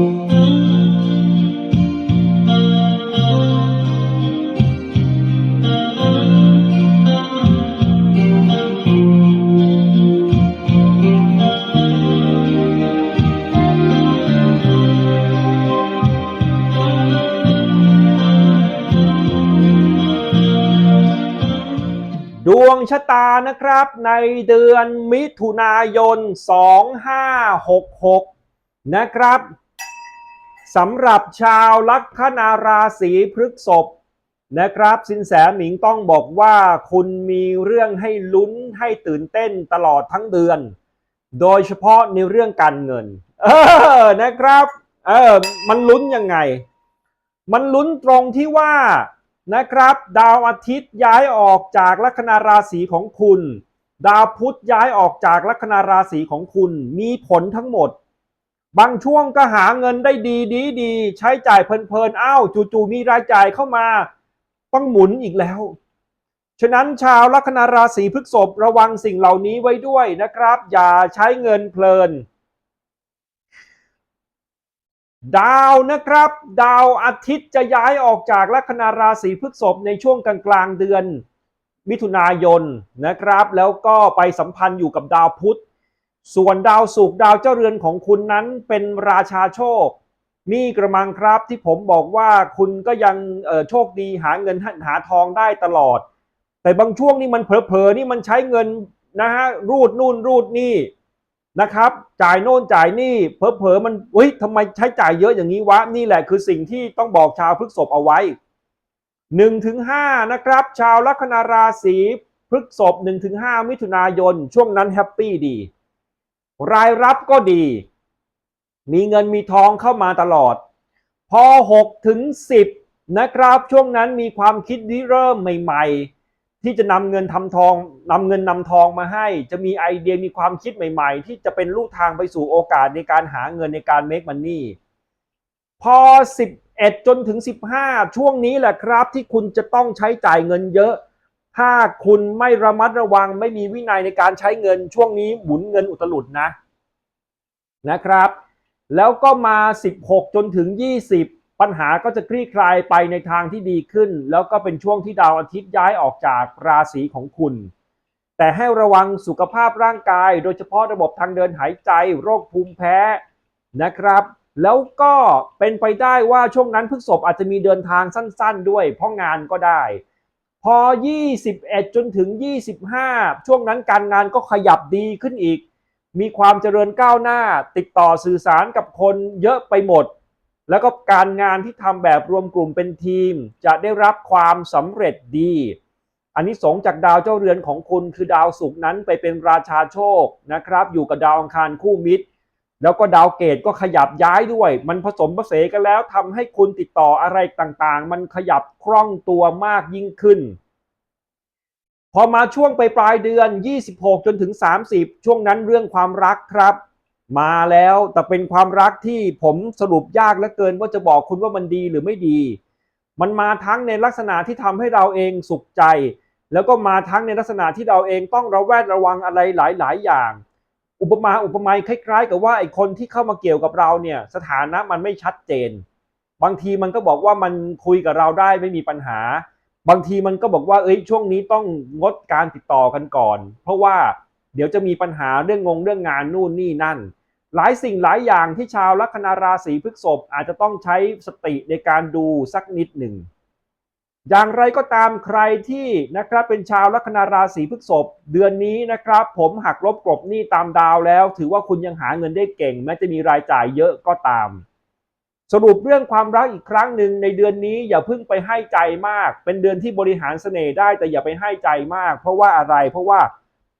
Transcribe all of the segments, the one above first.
ดวงชะตานะครับในเดือนมิถุนายน 2566 นะครับ สำหรับชาวลัคนาราศีพฤษภนะครับ สินแสหมิงต้องบอกว่าคุณมีเรื่องให้ลุ้นให้ตื่นเต้นตลอดทั้งเดือน โดยเฉพาะในเรื่องการเงิน เออนะครับเออมันลุ้นยังไง มันลุ้นตรงที่ว่านะครับ ดาวอาทิตย์ย้ายออกจากลัคนาราศีของคุณ ดาวพุธย้ายออกจากลัคนาราศีของคุณ มีผลทั้งหมด บางช่วงก็หาเงินได้ดีดีดีใช้จ่ายเพลินๆอ้าวจู่ๆมีรายจ่ายเข้ามา ต้องหมุนอีกแล้ว ฉะนั้นชาวลัคนาราศีพฤษภระวังสิ่งเหล่านี้ไว้ด้วยนะครับ อย่าใช้เงินเพลิน ดาวนะครับ ดาวอาทิตย์จะย้ายออกจากลัคนาราศีพฤษภในช่วงกลางกลางๆเดือนมิถุนายนนะครับ แล้วก็ไปสัมพันธ์อยู่กับดาวพุธ ส่วนดาวศุกดาวเจ้าเรือนของคุณนั้นเป็นราชาโชคมีกระมังครับที่ผมบอกว่าคุณก็ยังโชคดีหาเงินหาทองได้ตลอด แต่บางช่วงนี่มันเผลอๆนี่มันใช้เงินนะฮะรูดนู่นรูดนี่นะครับจ่ายโน่นจ่ายนี่เผลอๆมันเฮ้ยทำไมใช้จ่ายเยอะอย่างนี้วะนี่แหละคือสิ่งที่ต้องบอกชาวพฤกษภเอาไว้1ถึง5นะครับ ชาวลัคนาราศีพฤกษภ1ถึง5มิถุนายนช่วงนั้นแฮปปี้ดี รายรับก็ดี มีเงินมีทองเข้ามาตลอด พอ6ถึง10 นะครับ ช่วงนั้นมีความคิดริเริ่มใหม่ ๆ ที่จะนำเงินทำทองนำเงินนำทองมาให้ จะมีไอเดียมีความคิดใหม่ ๆ ที่จะเป็นลู่ทางไปสู่โอกาสในการหาเงินในการ make money พอ 11 จนถึง 15 ช่วงนี้แหละครับที่คุณจะต้องใช้จ่ายเงินเยอะ ถ้าคุณไม่ระมัดระวังไม่มีวินัยในการใช้เงินช่วงนี้หมุนเงินอุตลุดนะนะครับ แล้วก็มา 16 จนถึง 20 ปัญหาก็จะคลี่คลายไปในทางที่ดีขึ้น แล้วก็เป็นช่วงที่ดาวอาทิตย์ย้ายออกจากราศีของคุณ แต่ให้ระวังสุขภาพร่างกาย โดยเฉพาะระบบทางเดินหายใจ โรคภูมิแพ้นะครับ แล้วก็เป็นไปได้ว่าช่วงนั้นพฤกษภอาจจะมีเดินทางสั้น ๆ ด้วย เพราะงานก็ได้ พอ 21 จนถึง 25 ช่วงนั้นการงานก็ขยับดีขึ้นอีก มีความเจริญก้าวหน้า ติดต่อสื่อสารกับคนเยอะไปหมด แล้วก็การงานที่ทำแบบรวมกลุ่มเป็นทีม จะได้รับความสำเร็จดี อันนี้สงจากดาวเจ้าเรือนของคุณคือดาวศุกร์นั้นไปเป็นราชาโชคนะครับ อยู่กับดาวอังคารคู่มิตร แล้วก็ดาวเกตก็ขยับย้ายด้วย มันผสมผสานกันแล้วทำให้คุณติดต่ออะไรต่างๆ มันขยับคล่องตัวมากยิ่งขึ้น พอมาช่วงไปปลายเดือน 26 จนถึง 30 ช่วงนั้นเรื่องความรักครับ มาแล้วแต่เป็นความรักที่ผมสรุปยากเหลือเกินว่าจะบอกคุณว่ามันดีหรือไม่ดี มันมาทั้งในลักษณะที่ทำให้เราเองสุขใจ แล้วก็มาทั้งในลักษณะที่เราเองต้องระแวดระวังอะไรหลาย ๆ อย่าง อุปมาอุปไมยคล้าย ๆ กับว่าไอ้คนที่เข้ามาเกี่ยวกับเราเนี่ย สถานะมันไม่ชัดเจน บางทีมันก็บอกว่ามันคุยกับเราได้ไม่มีปัญหา บางทีมันก็บอกว่าเอ้ยช่วงนี้ต้องงดการติดต่อกันก่อน เพราะว่าเดี๋ยวจะมีปัญหาเรื่องงงเรื่องงานนู่นนี่นั่น หลายสิ่งหลายอย่างที่ชาวลัคนาราศีพฤษภอาจจะต้องใช้สติในการดูสักนิดหนึ่ง อย่างไรก็ตามใครที่นะครับเป็นชาวลัคนาราศีพฤษภเดือนนี้นะครับ ผมหักลบกลบหนี้ตามดาวแล้ว ถือว่าคุณยังหาเงินได้เก่ง แม้จะมีรายจ่ายเยอะก็ตาม สรุปเรื่องความรักอีกครั้งหนึ่งในเดือนนี้อย่าเพิ่งไปให้ใจมาก เป็นเดือนที่บริหารเสน่ห์ได้แต่อย่าไปให้ใจมาก เพราะว่าอะไร เพราะว่า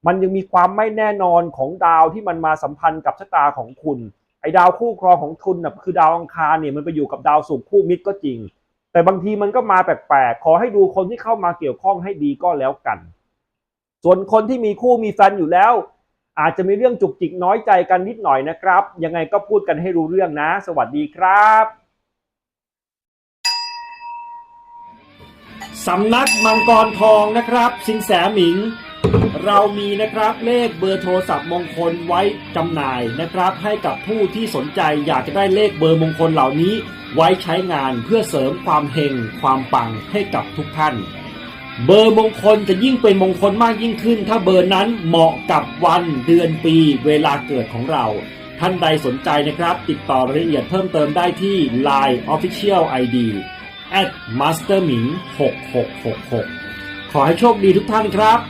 มันยังมีความไม่แน่นอนของดาวที่มันมาสัมพันธ์กับชะตาของคุณ ไอ้ดาวคู่ครองของคุณนะคือดาวอังคารเนี่ยมันไปอยู่กับดาวศุกร์คู่มิตรก็จริง แต่บางทีมันก็มาแปลกๆ ขอให้ดูคนที่เข้ามาเกี่ยวข้องให้ดีก็แล้วกัน ส่วนคนที่มีคู่มีแฟนอยู่แล้ว อาจจะมีเรื่องจุกจิกน้อยใจกันนิดหน่อยนะครับ ยังไงก็พูดกันให้รู้เรื่องนะ สวัสดีครับสำนักมังกรทองนะครับ สินแสหมิง เรามีนะครับเลขเบอร์โทรศัพท์มงคลไว้จำหน่ายนะครับ ให้กับผู้ที่สนใจอยากจะได้เลขเบอร์มงคลเหล่านี้ ไว้ใช้งานเพื่อเสริมความเฮงความปังให้กับทุกท่าน เบอร์มงคลจะยิ่งเป็นมงคลมากยิ่งขึ้น ถ้าเบอร์นั้นเหมาะกับวันเดือนปีเวลาเกิดของเรา ท่านใดสนใจนะครับ ติดต่อรายละเอียดเพิ่มเติมได้ที่ Line Official ID at masterming 6666 ขอให้โชคดีทุกท่านครับ